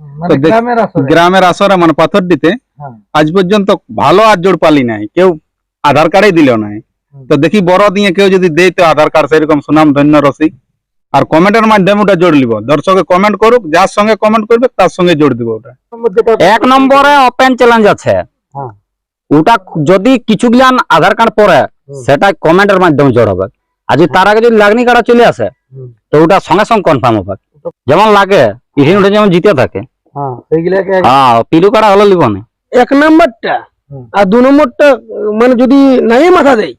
মানে গ্রামের আসরে। মানে পাথরডিতে হ্যাঁ। আজ পর্যন্ত ভালো আর জোর পালি নাই কেউ আধার কার্ডই দিল নাই। তো দেখি বড় দিয়ে কেউ যদি দেয় তো আধার কার্ড সেরকম সুনাম ধন্য রসিক আর কমেন্টের মাধ্যমে ওটা জোর লিব। দর্শকে কমেন্ট করুক যার সঙ্গে কমেন্ট করবে তার সঙ্গে জোর দিব ওটা। এক নম্বরে ওপেন চ্যালেঞ্জ আছে। হ্যাঁ। ওটা যদি কিছু গিলান আধার কার্ড পরে। সেটা কমেন্টের মাধ্যমে জোর হবে। আর যদি তার আগে যদি লাগনি কার্ড চলে আসে তো ওটা সঙ্গে সঙ্গে কনফার্ম হবে। যেমন লাগে ইহিন ওটা যেমন জিতে থাকে। হ্যাঁ সেইগুলাকে হ্যাঁ পিলু হলো লিব না? এক নাম্বারটা। আর দু নম্বরটা মানে যদি নাই মাথা দেয়।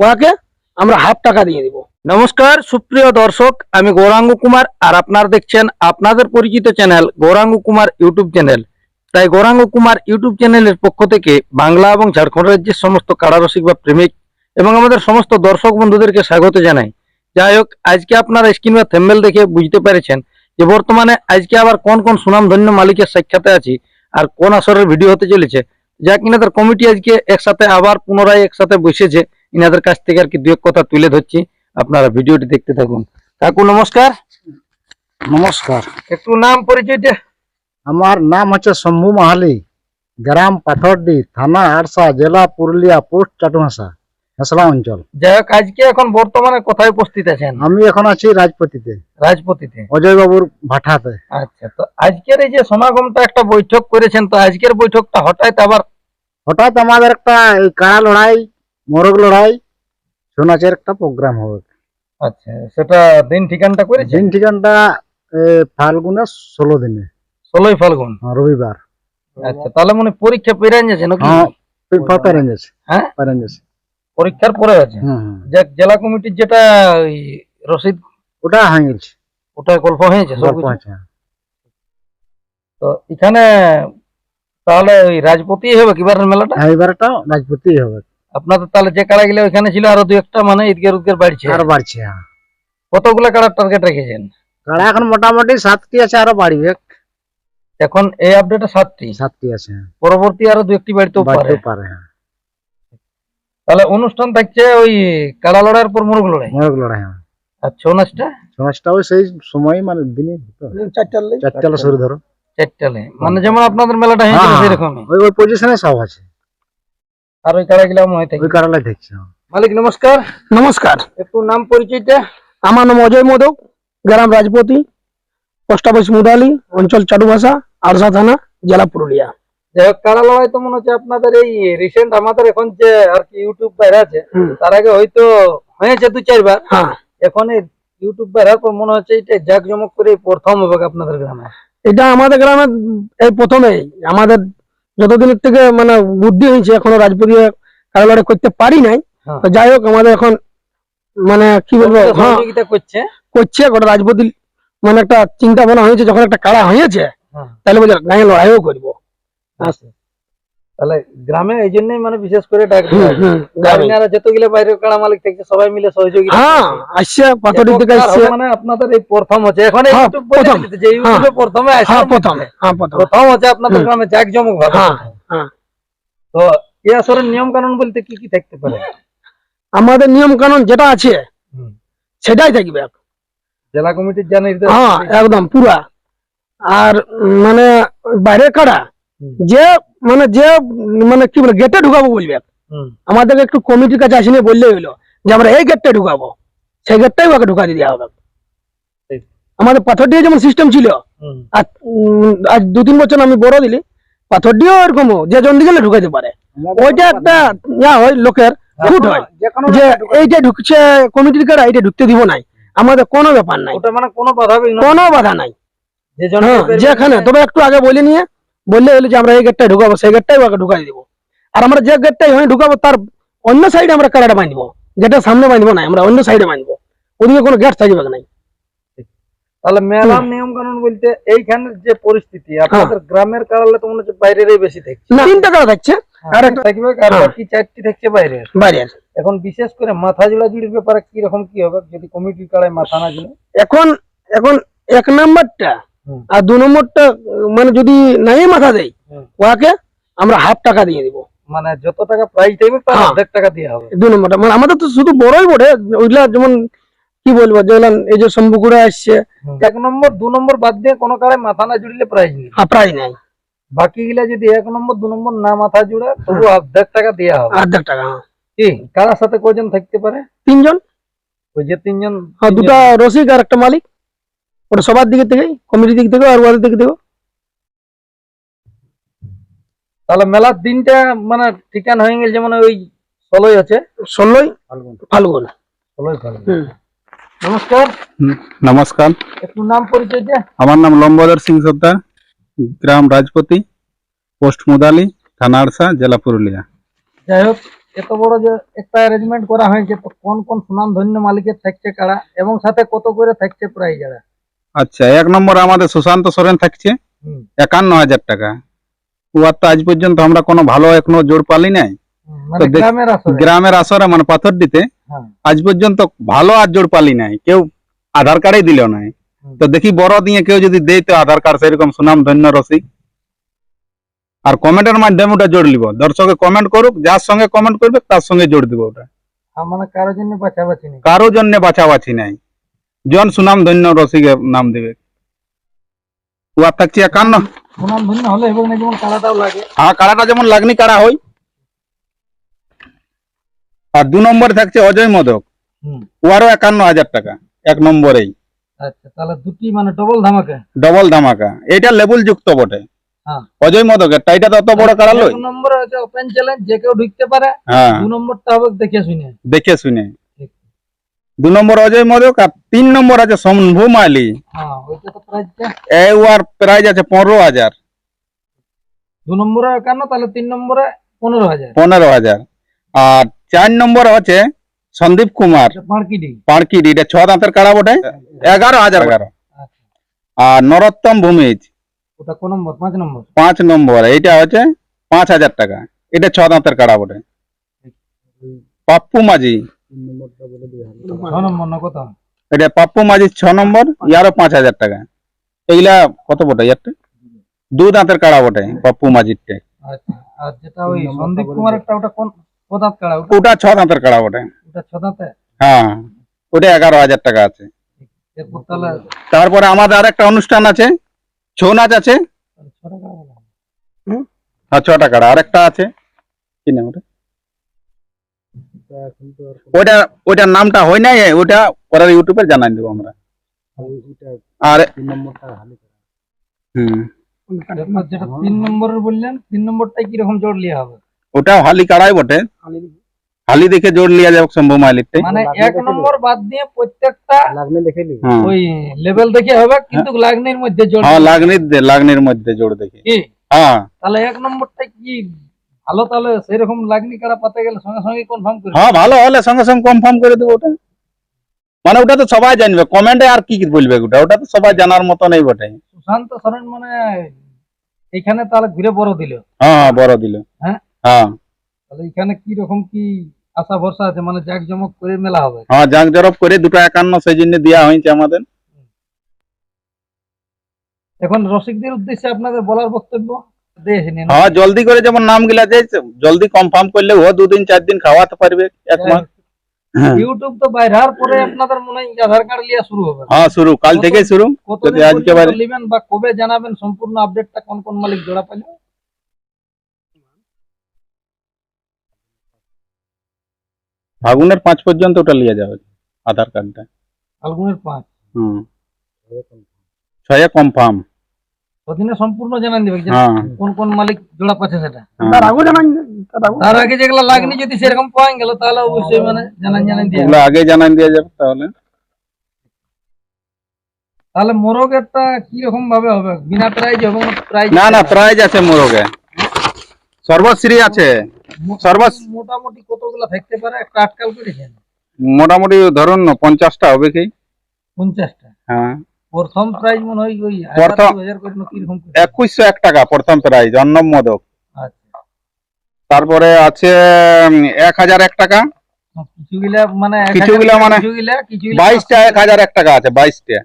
ওয়াকে আমরা হাফ টাকা দিয়ে দিব। নমস্কার সুপ্রিয় দর্শক আমি গৌরাঙ্গ কুমার আর আপনারা দেখছেন আপনাদের পরিচিত channel Gouranga Kumar YouTube channel. তাই গৌরাঙ্গ কুমার ইউটিউব চ্যানেলের পক্ষ থেকে বাংলা এবং ঝাড়খণ্ড রাজ্যের সমস্ত কারারসিক বা প্রেমিক এবং আমাদের সমস্ত দর্শক বন্ধুদেরকে স্বাগত জানাই। যাই হোক আজকে আপনারা স্ক্রিন বা থেম্বেল দেখে বুঝতে পেরেছেন যে বর্তমানে আজকে আবার কোন কোন সুনামধন্য মালিকের সাক্ষাতে আছি আর কোন আসরের ভিডিও হতে চলেছে যা কিনা তার কমিটি আজকে একসাথে আবার পুনরায় একসাথে বসেছে ইনাদের কাছ থেকে আর কি দু এক কথা তুলে ধরছি আপনারা ভিডিওটি দেখতে থাকুন। কাকু নমস্কার। নমস্কার। একটু নাম পরিচয়টা। আমার নাম হচ্ছে শম্ভু মাহালি গ্রাম পাথরডি থানা আরসা জেলা পুরুলিয়া পোস্ট চাটুহাসা হেসলা অঞ্চল। যাই হোক আজকে এখন বর্তমানে কোথায় উপস্থিত আছেন? আমি এখন আছি রাজপতিতে। রাজপতিতে? অজয় বাবুর ভাটাতে আচ্ছা তো আজকের এই যে সমাগমটা একটা বৈঠক করেছেন তো আজকের বৈঠকটা হঠাৎ আবার হঠাৎ আমাদের একটা এই কাড়া লড়াই মোরগ লড়াই একটা প্রোগ্রাম হবে। আচ্ছা সেটা দিন ঠিকানটা করেছেন? দিন ঠিকানটা ফাল্গুনের ষোলো দিনে। ষোলোই ফাল্গুন। হ্যাঁ, রবিবার। আচ্ছা তাহলে মনে পরীক্ষা পেরিয়ে যাচ্ছে নাকি? হ্যাঁ হ্যাঁ? পরীক্ষার পরে আছে। জেলা কমিটির যেটা ওই রসিদ ওটা হয়ে গেছে ওটা গল্প হয়েছে? আছে তো এখানে তাহলে ওই রাজপতি হবে কিবারের মেলাটা? হ্যাঁ, এবারটা রাজপতি হবে। আপনাদের তাহলে যে কাড়া গেলে ওইখানে ছিল আরও দু একটা মানে ঈদগের উদ্গের বাড়ছে। আর বাড়ছে হ্যাঁ। কতগুলা কাড়ার টার্গেট রেখেছেন? কাড়া এখন মোটামুটি সাতটি আছে আরও বাড়বে। এখন এই আপডেটে সাতটি। সাতটি আছে হ্যাঁ। পরবর্তী আরও দু একটি বাড়িতেও পারে। বাড়তে পারে হ্যাঁ। তাহলে অনুষ্ঠান থাকছে ওই কাড়া লড়াইয়ের পর মুরগ লড়াই? মোরগ লড়াই হ্যাঁ। আর ছৌ নাচটা? সমাজটা ওই সেই সময় মানে দিনে চারটার লাই। চারটা শুরু ধরো। চারটালে মানে যেমন আপনাদের মেলাটা হয়েছিল হ্যাঁ, সেরকমই। ওই ওই পজিশনে সব আছে। আর ওই কাড়া গেলাম হয়ে থাকে ওই কারালাই দেখছে হ্যাঁ। মালিক নমস্কার। নমস্কার। একটু নাম পরিচয়টা? আমার নাম অজয় মোদক গ্রাম রাজপতি পোস্ট অফিস মুদালি অঞ্চল চাটুভাষা আরসা থানা জেলা পুরুলিয়া। যাই হোক কাড়া লড়াই তো মনে হচ্ছে আপনাদের এই রিসেন্ট আমাদের এখন যে আর কি ইউটিউব বাইরে আছে তার আগে হয়তো হয়েছে দু চারবার। হ্যাঁ। এখন এই ইউটিউব বাইরের পর মনে হচ্ছে এটা জাঁকজমক করে প্রথম হবে আপনাদের গ্রামে। এটা আমাদের গ্রামে এই প্রথমেই। আমাদের যতদিনের থেকে মানে বুদ্ধি হয়েছে এখনও রাজপুরিয়া কারও করতে পারি নাই। হ্যাঁ। তো যাই হোক আমাদের এখন মানে কি বলব হ্যাঁ। করছে। করছে গোটা রাজপতি মানে একটা চিন্তা ভাবনা হয়েছে যখন একটা কাড়া হয়েছে হ্যাঁ। তাহলে বলছে গায়ে লড়াইও করব। আচ্ছা। তাহলে গ্রামে এই জন্যই মানে বিশেষ করে ডাক যতগুলো বাইরের কাড়া মালিক থাকছে সবাই মিলে সহযোগিতা হ্যাঁ আসছে পাথরি থেকে আসছে। মানে আপনাদের এই প্রথম হচ্ছে। এখন এই হ্যাঁ, প্রথম। যে ইউটিউবে প্রথমে আসছে। হ্যাঁ প্রথম। হ্যাঁ প্রথম। প্রথম হচ্ছে আপনাদের গ্রামে জাঁকজমক ভাবে হ্যাঁ হ্যাঁ। তো এই আসরের নিয়ম কানুন বলতে কি কি থাকতে পারে? আমাদের নিয়ম কানুন যেটা আছে। সেটাই থাকবে। জেলা কমিটির যা নির্দেশ হ্যাঁ একদম পুরা। আর মানে বাইরের কাড়া। যে মানে যে মানে কি বলে গেটে ঢুকাবো বলবে। আমাদেরকে একটু কমিটির কাছে আসিনি বললে হইল যে আমরা এই গেটটা ঢুকাবো। সেই গেটটাই ওকে ঢুকা দিয়ে দেওয়া হবে আমাদের পাথর দিয়ে যেমন সিস্টেম ছিল আর আজ দু তিন বছর আমি বড় দিলি পাথর দিয়েও এরকম যে জন দিকে ঢুকাইতে পারে। ওইটা একটা ইয়া হয় লোকের ফুট হয়। যে এইটা ঢুকছে কমিটির কারা এইটা ঢুকতে দিব নাই। আমাদের কোনো ব্যাপার নাই। ওটা মানে কোনো বাধা কোনো বাধা নাই। যে জন হ্যাঁ যেখানে তবে একটু আগে বলে নিয়ে বললে হলো যে আমরা এই গেটটাই ঢুকাবো সেই গেটটাই ওকে ঢুকাই দিব। আর আমরা যে গেটটাই ওখানে ঢুকাবো তার অন্য সাইডে আমরা কারাটা বাঁধবো। গেটের সামনে বাঁধবো না আমরা অন্য সাইডে বাঁধবো। ওদিকে কোনো গেট থাকবে না তাহলে মেলার নিয়ম কানুন বলতে এইখানের যে পরিস্থিতি আপনাদের গ্রামের কারালে তো মনে হচ্ছে বাইরেরই বেশি থাকছে। তিনটা থাকছে। আর একটা থাকবে আর হ্যাঁ। বাকি চারটি থাকছে বাইরের। বাইরের। এখন বিশেষ করে মাথা জোড়া জুড়ির ব্যাপারে কি রকম কি হবে? যদি কমিটির কাড়ায় মাথা না জুড়ে এখন এখন এক নাম্বারটা। আর দু নম্বরটা মানে যদি নাই মাথা দেয়। ওয়াকে আমরা হাফ টাকা দিয়ে দিব। মানে যত টাকা প্রাইস তার হ্যাঁ। অর্ধেক টাকা দেওয়া হবে। দু নম্বরটা মানে আমাদের তো শুধু বড়ই বটে ওইগুলা যেমন কি বলব যেগুলো এই যে শম্ভুকুড়া আসছে। এক নম্বর দু নম্বর বাদ দিয়ে কোনো কারে মাথা না জুড়লে প্রাইজ নেই। প্রায় নাই। বাকি গুলা যদি এক নম্বর দু নম্বর না মাথা জুড়ে তবু অর্ধেক টাকা দেওয়া হবে। অর্ধেক টাকা হ্যাঁ। কি? কারার সাথে কজন থাকতে পারে? তিনজন? ওই যে তিনজন দুটা রসিক আর একটা মালিক। ওটা সবার দিকে থেকে কমিটির দিক থেকে আর ওদের দিক থেকে তাহলে মেলার দিনটা মানে ঠিকান হয়ে গেল যেমন ওই ষোলোই আছে? ষোলোই ফাল্গুন। ষোলোই ফাল্গুন। নমস্কার। নমস্কার। একটু নাম পরিচয় আমার নাম লম্বদর সিং সর্দার গ্রাম রাজপতি পোস্ট মুদালি থানা আরসা জেলা পুরুলিয়া। যাই হোক এত বড় যে একটা অ্যারেঞ্জমেন্ট করা হয়েছে তো কোন কোন সুনাম ধন্য মালিকের থাকছে কারা এবং সাথে কত করে থাকছে প্রাইজ যারা? আচ্ছা এক নম্বর আমাদের সুশান্ত সোরেন থাকছে। একান্ন হাজার টাকা। উয়ার তো আজ পর্যন্ত আমরা কোনো ভালো এখনও জোর পালি নাই। মানে গ্রামের আসরে। মানে পাথরডিতে হ্যাঁ। আজ পর্যন্ত ভালো আর জোর পালি নাই। কেউ আধার কার্ডই দিল নাই। তো দেখি বড় দিয়ে কেউ যদি দেয় তো আধার কার্ড সেরকম সুনাম ধন্য রসিক। আর কমেন্টের মাধ্যমে ওটা জোর লিব। দর্শকে কমেন্ট করুক যার সঙ্গে কমেন্ট করবে তার সঙ্গে জোর দিব ওটা। আর মানে কারও জন্য বাছাবাছি নাই। জন সুনাম ধন্য রসিকের নাম দিবে। থাকছে একান্ন সুনাম ধন্য হলে এবং না যেমন কারাটাও লাগে। হ্যাঁ কাড়াটা যেমন লাগনি কাড়া হই। আর দু নম্বরে থাকছে অজয় মদক। একান্ন হাজার টাকা এক নম্বরেই। আচ্ছা তাহলে দুটি মানে ডবল ধামাকা। ডবল ধামাকা। এটা লেবুল যুক্ত বটে। হ্যাঁ। অজয় মদকের টাইটা তো অত বড় কাড়া লই? ওপেন চ্যালেঞ্জ যে কেউ ঢুকতে পারে হ্যাঁ। দু নম্বরটা হবে দেখে শুনে। দেখে শুনে। দু নম্বর অজয় মদক আর তিন নম্বর আছে শম্ভু মালি। হ্যাঁ এ উয়ার প্রাইস আছে পনেরো হাজার। দু নম্বরে একান্ন তাহলে তিন নম্বরে পনেরো হাজার। পনেরো হাজার। আর চার নম্বর হচ্ছে সন্দীপ কুমার। পাঁড়কিডি এটা ছ দাঁতের কাড়া বটে। এগারো হাজার এগারো। আচ্ছা। আর নরোত্তম ভূমিজ। ওটা কোন নম্বর? পাঁচ নম্বর। পাঁচ নম্বর এইটা হচ্ছে পাঁচ হাজার টাকা। এটা ছ দাঁতের কাড়া বটে। পাপ্পু মাঝি। এটা পাপ্পু মাঝি ছ নম্বর ইয়ারও পাঁচ হাজার টাকা। এগুলা কত বটে ইয়ারটা? দু দাঁতের কাড়া বটে পাপ্পু মাঝিরটা আচ্ছা আর যেটা ওই সন্দীপ কুমার ওটা কোন পদার্থ কাড়া? ওটা ওটা ছ দাঁতের কাড়া বটে। ওটা হ্যাঁ ওটা এগারো হাজার টাকা আছে। তারপরে আমাদের আর একটা অনুষ্ঠান আছে ছৌ নাচ আছে। ছ টাকা ছটা কাড়া। আর একটা আছে। কি নাম ওটা? ওইটা ওইটার নামটা হয় নাই ওটা পরে ইউটিউবে জানাই দেবো আমরা। আর হুম। যেটা তিন নম্বরের বললেন তিন নম্বরটাই কীরকম জোর লিয়া হবে? ওটাও হালি কাড়াই বটে। হালি দেখে। জোর লিয়া যাবে শম্ভু মাইলিরটাই মানে এক নম্বর বাদ দিয়ে প্রত্যেকটা হ্যাঁ। ওই লেভেল দেখে হবে কিন্তু লাগনির মধ্যে জোর হ্যাঁ লাগনির লাগনির মধ্যে জোর দেখে। হ্যাঁ। তাহলে এক নম্বরটা কি ভালো তাহলে সেরকম লাগনি কারা পাতে গেলে সঙ্গে সঙ্গে কনফার্ম করে হ্যাঁ ভালো হলে সঙ্গে সঙ্গে কনফার্ম করে দেবো ওটা। মানে ওটা তো সবাই জানবে কমেন্টে আর কি বলবে ওটা? ওটা তো সবাই জানার মতো নেই বটে। সুশান্ত সরেন মানে এখানে তাহলে ঘুরে বড় দিল। হ্যাঁ হ্যাঁ বড় দিল। হ্যাঁ? হ্যাঁ। তাহলে এখানে কি রকম কি আশা ভরসা আছে? মানে জাক জমক করে মেলা হবে। হ্যাঁ জাঁক জরব করে দুটো একান্ন সেই জন্য দেওয়া হয়েছে আমাদের। এখন রসিকদের উদ্দেশ্যে আপনাদের বলার বক্তব্য? হ্যাঁ জলদি করে যেমন নাম গিলা যায় জলদি কনফার্ম করলে ও দুদিন চার দিন খাওয়াতে পারবে এক মাস। হ্যাঁ। ইউটিউব তো বাইরার পরে আপনাদের মনে হয় আধার কার্ড লিয়া শুরু হবে। হ্যাঁ শুরু। কাল থেকে শুরু যদি আজকে পর্যন্ত নেবেন বা কবে জানাবেন সম্পূর্ণ আপডেটটা কোন কোন মালিক জোড়া পাইল? ফাগুনের পাঁচ পর্যন্ত ওটা নিয়ে যাবে আধার কার্ডটা। ফাল্গুনের পাঁচ। হুম। ছয়ে কনফার্ম সম্পূর্ণ জানান দেবে যে হ্যাঁ। কোন কোন মালিক জোড়া পাচ্ছে সেটা। তার হ্যাঁ। জানান তার আগে যেগুলো লাগনি যদি সেরকম পাওয়া গেল তাহলে অবশ্যই মানে জানান জানান দিয়ে। আগে জানাই দিয়ে যাবে তাহলে। তাহলে মোরগেরটা কি রকম ভাবে হবে? বিনা প্রাইজ এবং প্রাইজ না না প্রাইজ আছে মোরগে। সর্বশ্রী আছে। সর্বস- মোটামুটি কতগুলো থাকতে পারে? একটা আটকাল করেছেন। মোটামুটি ধরুন না পঞ্চাশটা হবে কি? পঞ্চাশটা। হ্যাঁ। প্রথম প্রাইজ মনে হয় ওই প্রথম-? একুশশো এক টাকা প্রথম প্রাইজ অন্নম মোদক। আচ্ছা। তারপরে আছে এক হাজার এক টাকা। কিছুগুলা মানে এক কিছুগুলা মানে কিছুগুলা কিছুগুলা বাইশটা এক হাজার এক টাকা আছে বাইশটা।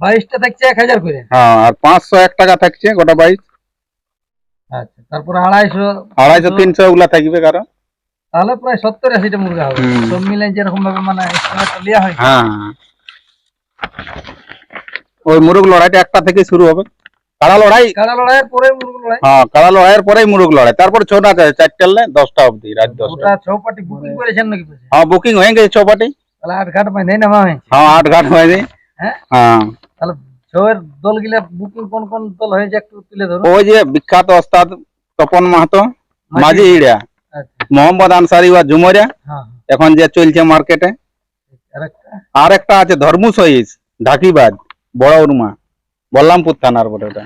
বাইশটা থাকছে এক হাজার করে? হ্যাঁ আর পাঁচশো এক টাকা থাকছে গোটা বাইশ। আচ্ছা তারপরে আড়াইশো আড়াইশো তিনশো ওগুলা থাকবে কারও। তাহলে প্রায় সত্তর আশিটা মুরগা হবে। সব মিলে যেরকম ভাবে মানে হয়। হ্যাঁ। ওই মুরগ লড়াইটা একটা থেকে শুরু হবে। কাড়া লড়াই? কাড়া লড়াইয়ের পরে মুরগ লড়াই। হ্যাঁ কাড়া লড়াইয়ের পরেই মুরগ লড়াই। তারপর ছটা আছে চারটে নে দশটা অবধি রাত দশটা। ছৌ পার্টি বুকিং করেছেন নাকি হ্যাঁ বুকিং হয়ে গেছে চৌপাটি। তাহলে আট ঘাট হয়েছে হ্যাঁ আট ঘাট হয়নি হ্যাঁ? হ্যাঁ। তাহলে ছৌয়ের দল গিলা বুকিং কোন কোন দল হয়েছে একটু তুলে ধরুন। ওই যে বিখ্যাত ওস্তাদ তপন মাহাতো মাঝি। ইড়া আচ্ছা। মোহাম্মদ আনসারি বা ঝুমরিয়া। হ্যাঁ এখন যে চলছে মার্কেটে আর একটা? আর একটা আছে ধর্মু সহিস ঢাকিবাজ। বড় উর্মা বল্লামপুর থানার বটে ওটা।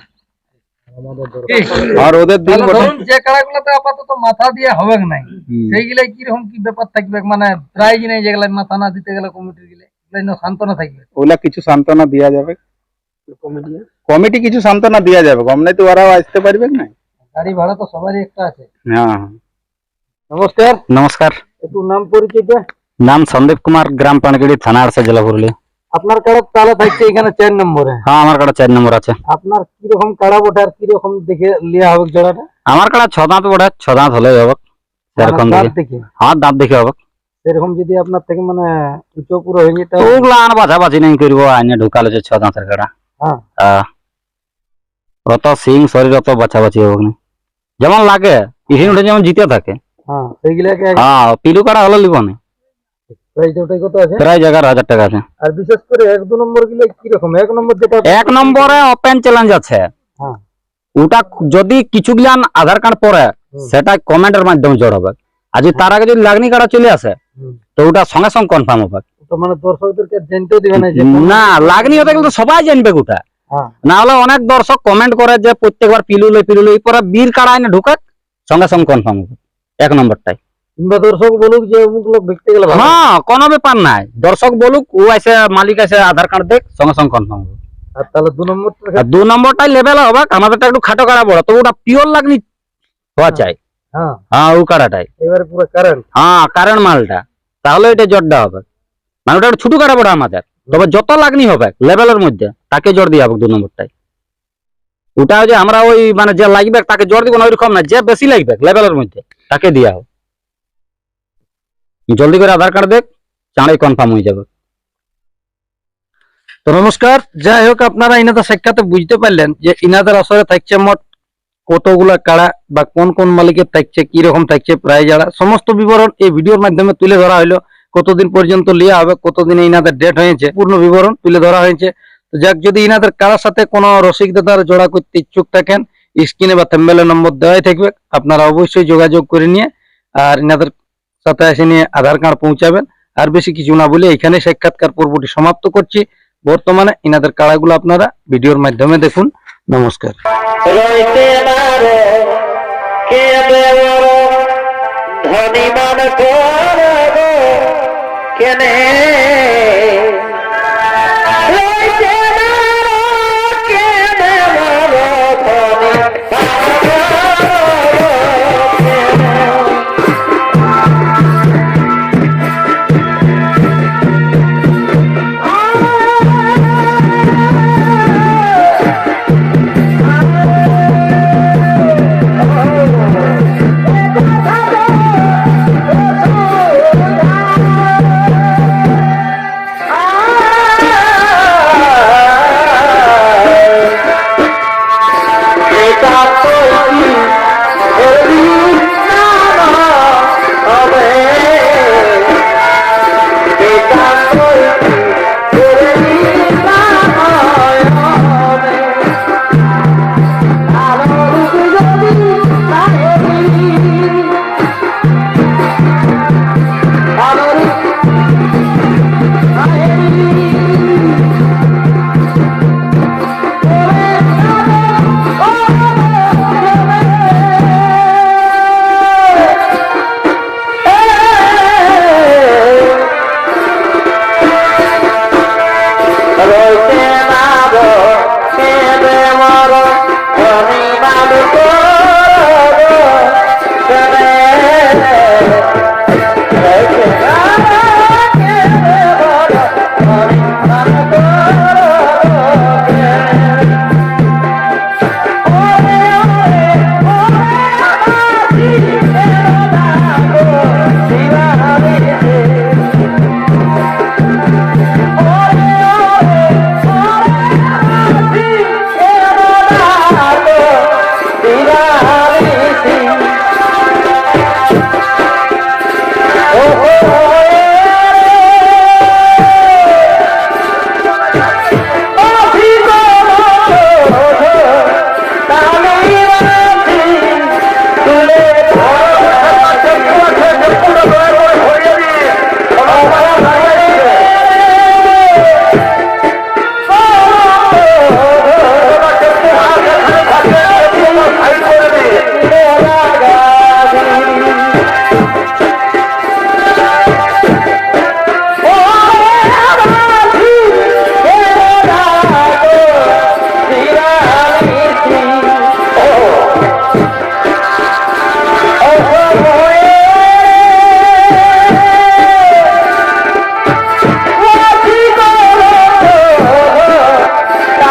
আর ওদের দিন যে কাড়াগুলোতে আপাতত মাথা দিয়ে হবে নাই। কীরকম কি ব্যাপার থাকবে? মানে প্রাইজ নেই যেগুলা মাথা না দিতে গেলে কমিটির গেলে? সান্ত্বনা থাকবে? ওগুলা কিছু সান্ত্বনা দেওয়া যাবে। কমিটি কমিটি কিছু সান্ত্বনা দেওয়া যাবে। কম নাই তো ওরাও আসতে পারবে না গাড়ি ভাড়া তো সবারই একটা আছে। হ্যাঁ। হ্যাঁ। নমস্কার। নমস্কার। একটু নাম পরিচয়টা নাম সন্দীপ কুমার গ্রাম পানগিড়ি থানা আরসা জেলা পুরুলিয়া। আপনার কাড়া তাহলে থাকছে এখানে চার নম্বরে। হ্যাঁ আমার কাটা চার নম্বর আছে। আপনার কীরকম কাড়া বটে আর দেখে লিয়া হবে জোড়াটা? আমার কাটা ছ দাঁত বড়ে ছ দাঁত হবে। সেরকম মানে দেখে। হ্যাঁ দাঁত দেখে হবে। সেরকম যদি আপনার থেকে মানে উঁচু পুরো হয়ে যেত ওগুলা আর বাছাবাছি নেই করব আইনে ঢুকালো যে ছ দাঁতের কাটা হ্যাঁ। আহ, অত সিং শরীর অত বাছাবাছি হবে না। যেমন লাগে ইহিন উঠে যেমন জিতে থাকে। হ্যাঁ সেইগুলাকে হ্যাঁ পিলু কাটা হলে লিব না প্রাইস ওটাই কত আছে প্রায় এগারো হাজার টাকা আছে। আর বিশেষ করে এক দু নম্বরগুলো কীরকম? এক নম্বর যেটা এক নম্বরে ওপেন চ্যালেঞ্জ আছে। হ্যাঁ। ওটা যদি কিছু গিলান আধার কার্ড পরে সেটা কমেন্টের মাধ্যমে জড় হবে। আর যদি তার আগে যদি লাগনি কাটা চলে আসে তো ওটা সঙ্গে সঙ্গে কনফার্ম হবে। মানে দর্শকদেরকে জানতেও দিবে না যে না লাগনি হতে গেলে তো সবাই জানবে ওটা হ্যাঁ। না হলে অনেক দর্শক কমেন্ট করে যে প্রত্যেকবার পিলু লই পিলু পরে বীর কাড়া এনে ঢুকে সঙ্গে সঙ্গে কনফার্ম হবে। এক নম্বরটাই। কিংবা দর্শক বলুক যে অমুক লোক দেখতে গেলে হ্যাঁ কোনো ব্যাপার নাই। দর্শক বলুক ও আছে মালিক আছে আধার কার্ড দেখ সঙ্গে সঙ্গে কনফার্ম হবে। আর তাহলে দু নম্বরটা দু নম্বরটাই লেভেল হবে আমাদেরটা একটু খাটো কাড়া বড় তো ওটা পিওর লাগনি হওয়া চাই। হ্যাঁ। হ্যাঁ ও কাড়াটাই। এবারে পুরো কারেন্ট হ্যাঁ কারেন্ট মালটা। তাহলে এটা জটটা হবে মানে ওটা একটু ছোট কাটা পড়ে আমাদের। তবে যত লাগনি হবে লেভেলের মধ্যে তাকে জোর দিয়ে হবে দু নম্বরটাই। ওটা যে আমরা ওই মানে যে লাগবে তাকে জোর দিব না ওইরকম না যে বেশি লাগবে লেভেলের মধ্যে তাকে দিয়া হবে জলদি করে আধার কার্ড দেখ চাঁড়াই কনফার্ম হয়ে যাবে। তো নমস্কার, যাই হোক, আপনারা ইনাদের সাক্ষাতে বুঝতে পারলেন যে ইনাদের আসরে থাকছে মোট কতগুলা কাড়া বা কোন কোন মালিকের থাকছে কি রকম থাকছে, প্রায় যারা। সমস্ত বিবরণ এই ভিডিওর মাধ্যমে তুলে ধরা হলো কতদিন পর্যন্ত লিয়া হবে, কতদিনে ইনাদের ডেট হয়েছে, পূর্ণ বিবরণ তুলে ধরা হয়েছে। তো যাক, যদি ইনাদের কারার সাথে কোনো রসিকদাতার জোড়া করতে ইচ্ছুক থাকেন স্ক্রিনে বা থেম্বেলের নম্বর দেওয়াই থাকবে। আপনারা অবশ্যই যোগাযোগ করে নিয়ে আর ইনাদের সাথে এসে নিয়ে আধার কার্ড পৌঁছাবেন। আর বেশি কিছু না বলে এখানে সাক্ষাৎকার পর্বটি সমাপ্ত করছি। বর্তমানে এনাদের কাড়াগুলো আপনারা ভিডিওর মাধ্যমে দেখুন। নমস্কার। ধনী মান